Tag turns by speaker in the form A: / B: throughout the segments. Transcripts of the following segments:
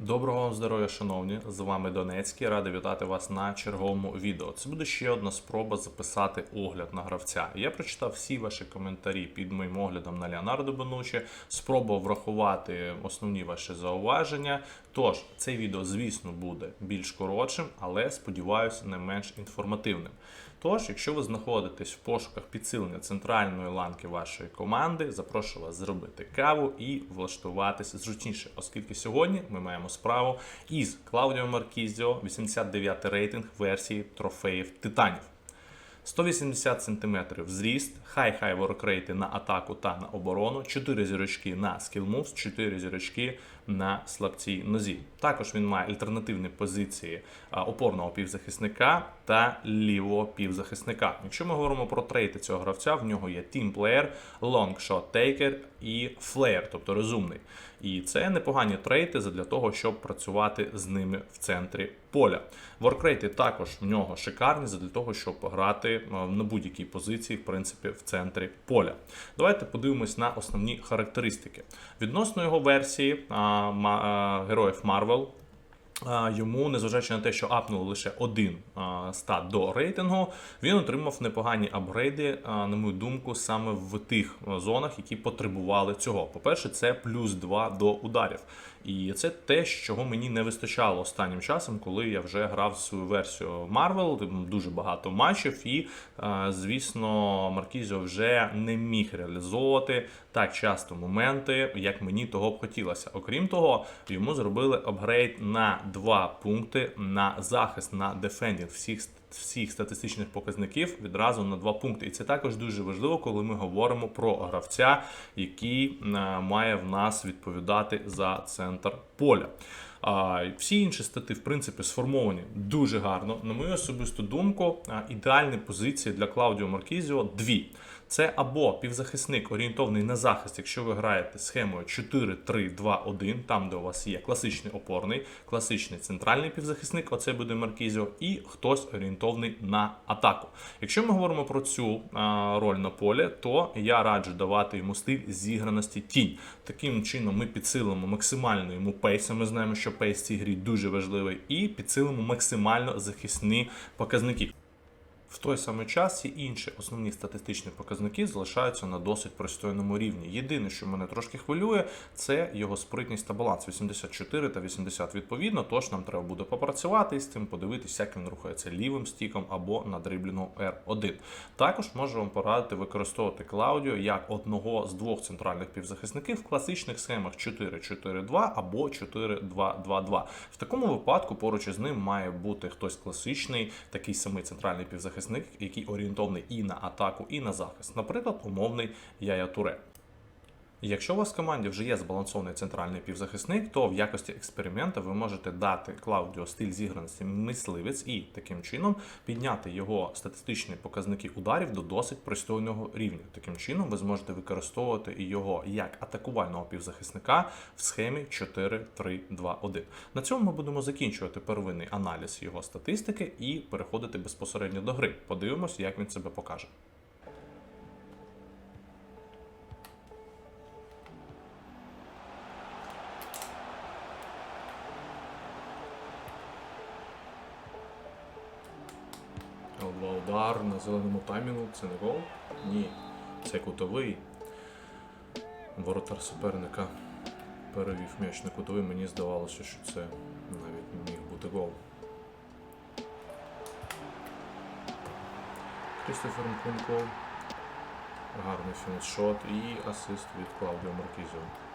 A: Доброго вам здоров'я, шановні! З вами Донецький. Радий вітати вас на черговому відео. Це буде ще одна спроба записати огляд на гравця. Я прочитав всі ваші коментарі під моїм оглядом на Леонардо Бонучі, спробував врахувати основні ваші зауваження. Тож, це відео, звісно, буде більш коротшим, але сподіваюся, не менш інформативним. Тож, якщо ви знаходитесь в пошуках підсилення центральної ланки вашої команди, запрошую вас зробити каву і влаштуватися зручніше, оскільки сьогодні ми маємо справу із Клаудіо Маркізіо, 89 рейтинг версії трофеїв титанів. 180 см зріст, хай-хай воркрейти на атаку та на оборону, 4 зірочки на скілмувс, 4 зірочки на слабцій нозі. Також він має альтернативні позиції опорного півзахисника та лівого півзахисника. Якщо ми говоримо про трейти цього гравця, в нього є тімплеєр, лонгшот тейкер і флеєр, тобто розумний. І це непогані трейти для того, щоб працювати з ними в центрі поля. Воркрейти також в нього шикарні для того, щоб грати на будь-якій позиції, в принципі, в центрі поля. Давайте подивимось на основні характеристики. Відносно його версії героїв Марвел. Йому, незважаючи на те, що апнули лише один стат до рейтингу, він отримав непогані апгрейди, на мою думку, саме в тих зонах, які потребували цього. По-перше, це плюс 2 до ударів. І це те, чого мені не вистачало останнім часом, коли я вже грав свою версію Marvel, дуже багато матчів, і, звісно, Маркізіо вже не міг реалізовувати так часто моменти, як мені того б хотілося. Окрім того, йому зробили апгрейд на 2 пункти на захист на дефендінг всіх всіх статистичних показників відразу на два пункти. І це також дуже важливо, коли ми говоримо про гравця, який е, має в нас відповідати за центр поля. А, всі інші стати, в принципі, сформовані дуже гарно. На мою особисту думку, ідеальні позиції для Клаудіо Маркізіо дві. Це або півзахисник орієнтований на захист, якщо ви граєте схемою 4-3-2-1, там де у вас є класичний опорний, класичний центральний півзахисник, оце буде Маркізіо, і хтось орієнтований на атаку. Якщо ми говоримо про цю роль на полі, то я раджу давати йому стиль зіграності тінь. Таким чином ми підсилимо максимально йому пейс. Ми знаємо, що пейс в цій грі дуже важливий, і підсилимо максимально захисні показники. В той самий час і інші основні статистичні показники залишаються на досить пристойному рівні. Єдине, що мене трошки хвилює, це його спритність та баланс 84 та 80 відповідно. Тож нам треба буде попрацювати із цим, подивитися, як він рухається лівим стіком або на дриблінгу R1. Також можу вам порадити використовувати Клаудіо як одного з двох центральних півзахисників в класичних схемах 4-4-2 або 4-2-2-2. В такому випадку поруч із ним має бути хтось класичний, такий самий центральний півзахисник, який орієнтований і на атаку, і на захист. Наприклад, умовний Яя Туре. Якщо у вас в команді вже є збалансований центральний півзахисник, то в якості експеримента ви можете дати Клаудіо стиль зіграності мисливець і таким чином підняти його статистичні показники ударів до досить пристойного рівня. Таким чином ви зможете використовувати його як атакувального півзахисника в схемі 4-3-2-1. На цьому ми будемо закінчувати первинний аналіз його статистики і переходити безпосередньо до гри. Подивимось, як він себе покаже. Удар на зеленому таймінгу. Це не гол? Ні. Це кутовий. Воротар суперника перевів м'яч на кутовий. Мені здавалося, що це навіть міг бути гол. Крістофер Нкунко. Гарний фінішот і асист від Клаудіо Маркізіо.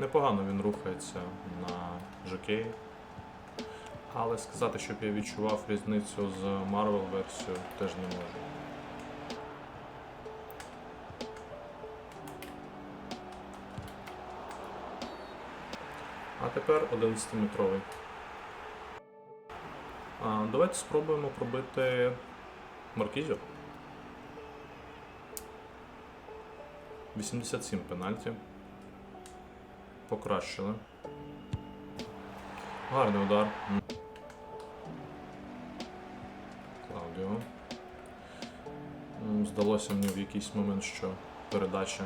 A: Непогано він рухається на жокеї. Але сказати, щоб я відчував різницю з Marvel версією, теж не можу. А тепер 11-метровий. А, давайте спробуємо пробити Маркізіо. 87 пенальті. Покращили. Гарний удар. Клаудіо. Здалося мені в якийсь момент, що передача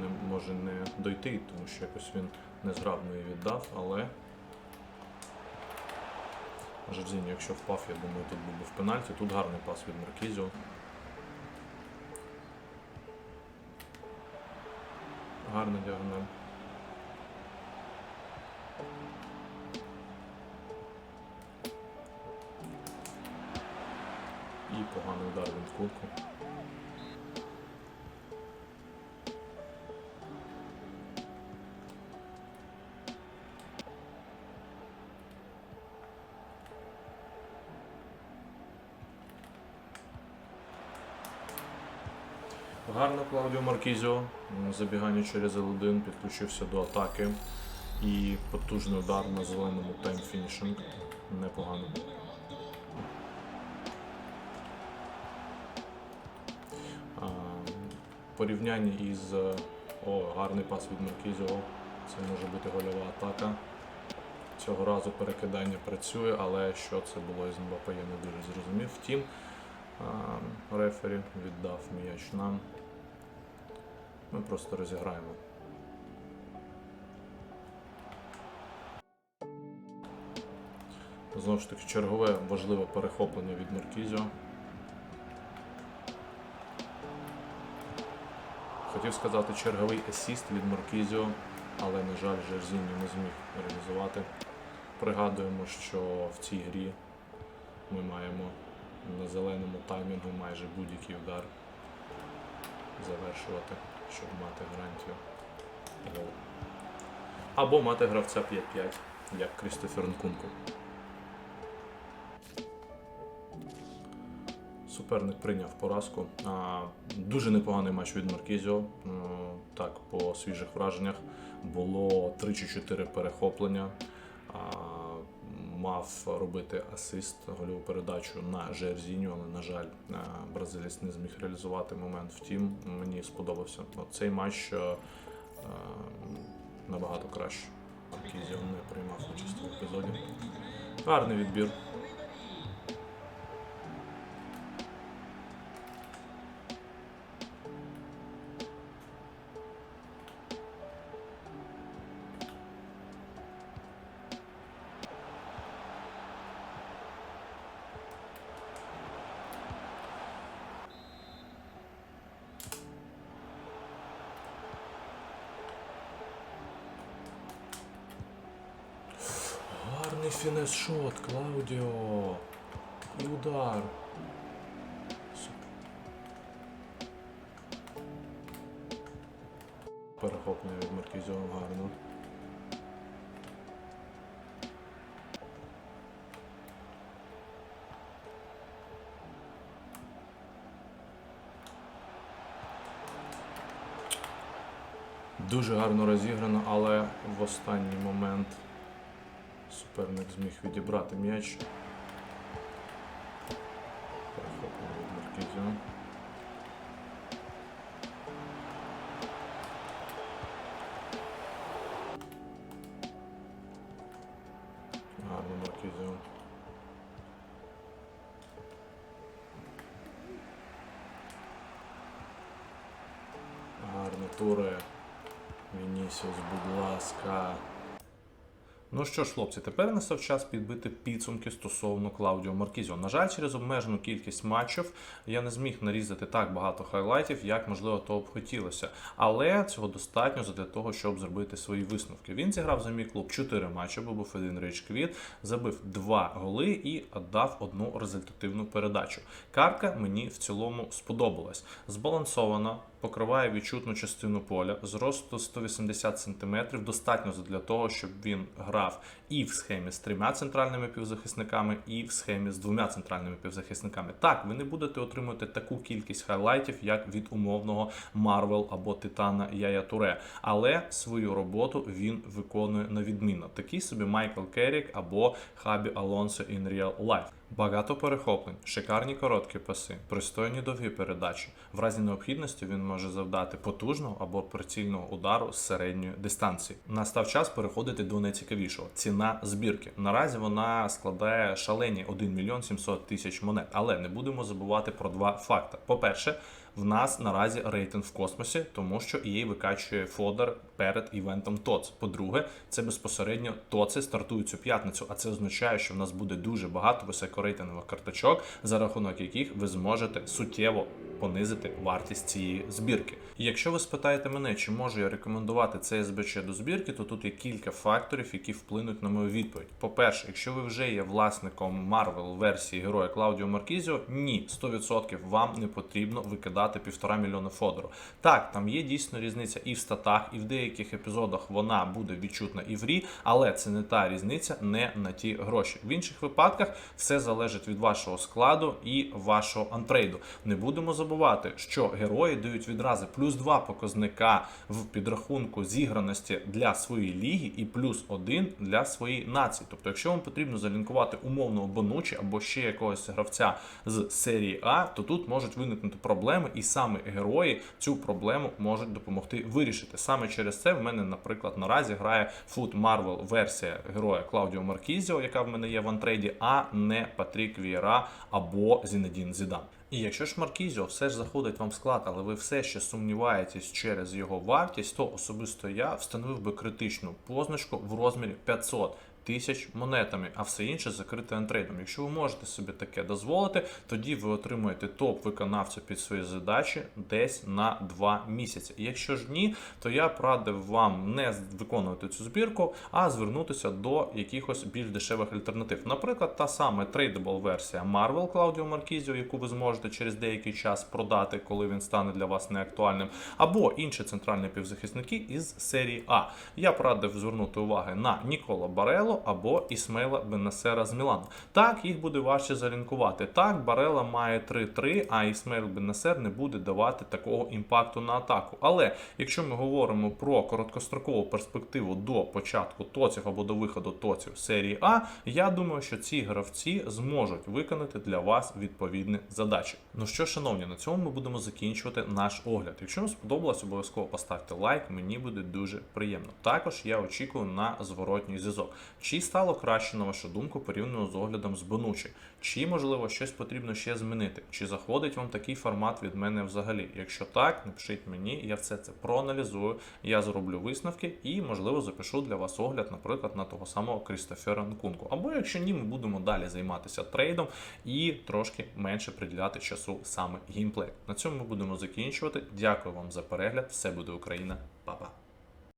A: не може не дойти, тому що якось він незграбно її віддав, але Жорзіньо, якщо впав, я думаю, тут був би в пенальті. Тут гарний пас від Маркізіо. Гарна діагональ. І удар від кутку. Гарно Клаудіо Маркізіо. Забігання через L1 підключився до атаки. І потужний удар на зеленому тайм-фінішинг. Непогано. Порівняння із. е, О, гарний пас від Маркізіо. Це може бути гольова атака. Цього разу перекидання працює, але що це було із Мбапе, я не дуже зрозумів. Втім, рефері віддав м'яч нам. Ми просто розіграємо. Знову ж таки, чергове важливе перехоплення від Маркізіо. Хотів сказати черговий асіст від Маркізіо, але, на жаль, Жерзіньо не зміг реалізувати. Пригадуємо, що в цій грі ми маємо на зеленому таймінгу майже будь-який удар завершувати, щоб мати гарантію. Або мати гравця 5-5, як Крістофер Нкунку. Суперник прийняв поразку. Дуже непоганий матч від Маркізіо. Так, по свіжих враженнях було 3 чи 4 перехоплення. Мав робити асист гольову передачу на Жерзіню, але, на жаль, а, бразилець не зміг реалізувати момент. Втім, мені сподобався. Цей матч а, набагато краще. Маркізіо не приймав участь в епізоді. Гарний відбір. Гарний фінес-шот, Клаудіо. І удар. Перехоплення від Маркізіо гарно. Дуже гарно розіграно, але в останній момент суперник зміг відібрати м'яч. Перехоплення від Маркізіо. Гарно Маркізіо. Гарно туре. Вінісіус, будь ласка. Ну що ж, хлопці, тепер настав час підбити підсумки стосовно Клаудіо Маркізіо. На жаль, через обмежену кількість матчів я не зміг нарізати так багато хайлайтів, як можливо того б хотілося. Але цього достатньо для того, щоб зробити свої висновки. Він зіграв за мій клуб 4 матчі, бо був один річ квіт, забив 2 голи і дав одну результативну передачу. Карка мені в цілому сподобалась. Збалансована, покриває відчутну частину поля, зросту 180 см, достатньо для того, щоб він грав і в схемі з трьома центральними півзахисниками, і в схемі з двома центральними півзахисниками. Так, ви не будете отримувати таку кількість хайлайтів, як від умовного Марвел або Титана Яя Туре, але свою роботу він виконує на відмінно. Такий собі Майкл Керрік або Хабі Алонсо in Real Life. Багато перехоплень, шикарні короткі паси, пристойні довгі передачі. В разі необхідності він може завдати потужного або прицільного удару з середньої дистанції. Настав час переходити до найцікавішого. Ціна збірки. Наразі вона складає шалені 1 мільйон 700 тисяч монет. Але не будемо забувати про два факти. По-перше, в нас наразі рейтинг в космосі, тому що EA викачує фодер перед івентом ТОЦ. По-друге, це безпосередньо ТОЦи стартують цю п'ятницю, а це означає, що в нас буде дуже багато високорейтингових карточок, за рахунок яких ви зможете суттєво понизити вартість цієї збірки. І якщо ви спитаєте мене, чи можу я рекомендувати цей СБЧ до збірки, то тут є кілька факторів, які вплинуть на мою відповідь. По-перше, якщо ви вже є власником Marvel версії героя Клаудіо Маркізіо, ні, 100% вам не потрібно викидати півтора мільйона фодору. Так, там є дійсно різниця і в статах, і в деяких епізодах вона буде відчутна і в рі, але це не та різниця, не на ті гроші. В інших випадках все залежить від вашого складу і вашого антрейду. Не будемо забувати, що герої дають відрази плюс 2 показника в підрахунку зіграності для своєї ліги і плюс 1 для своєї нації. Тобто, якщо вам потрібно залінкувати умовного Бонучі або ще якогось гравця з серії А, то тут можуть виникнути проблеми, і саме герої цю проблему можуть допомогти вирішити. Саме через це в мене, наприклад, наразі грає Foot Marvel версія героя Клаудіо Маркізіо, яка в мене є в антрейді, а не Патрік Вієра або Зінедін Зідан. І якщо ж Маркізіо все ж заходить вам в склад, але ви все ще сумніваєтесь через його вартість, то особисто я встановив би критичну позначку в розмірі 500 тисяч монетами, а все інше закрите антрейдом. Якщо ви можете собі таке дозволити, тоді ви отримуєте топ виконавця під свої задачі десь на 2 місяці. Якщо ж ні, то я б радив вам не виконувати цю збірку, а звернутися до якихось більш дешевих альтернатив. Наприклад, та саме трейдабл версія Marvel Claudio Marquisio, яку ви зможете через деякий час продати, коли він стане для вас неактуальним, або інші центральні півзахисники із серії А. Я б радив звернути увагу на Нікола Барело або Ісмейла Беннасера з Мілану. Так, їх буде важче залінкувати. Так, Барела має 3-3, а Ісмейл Беннасер не буде давати такого імпакту на атаку. Але якщо ми говоримо про короткострокову перспективу до початку тоців або до виходу тоців серії А, я думаю, що ці гравці зможуть виконати для вас відповідні задачі. Ну що, шановні, на цьому ми будемо закінчувати наш огляд. Якщо вам сподобалось, обов'язково поставте лайк, мені буде дуже приємно. Також я очікую на зворотній зв'язок. Чи стало краще, на вашу думку, порівняно з оглядом з Бонучі? Чи, можливо, щось потрібно ще змінити? Чи заходить вам такий формат від мене взагалі? Якщо так, напишіть мені, я все це проаналізую, я зроблю висновки і, можливо, запишу для вас огляд, наприклад, на того самого Крістофера Нкунку. Або якщо ні, ми будемо далі займатися трейдом і трошки менше приділяти часу саме геймплею. На цьому ми будемо закінчувати. Дякую вам за перегляд. Все буде Україна, Па-па.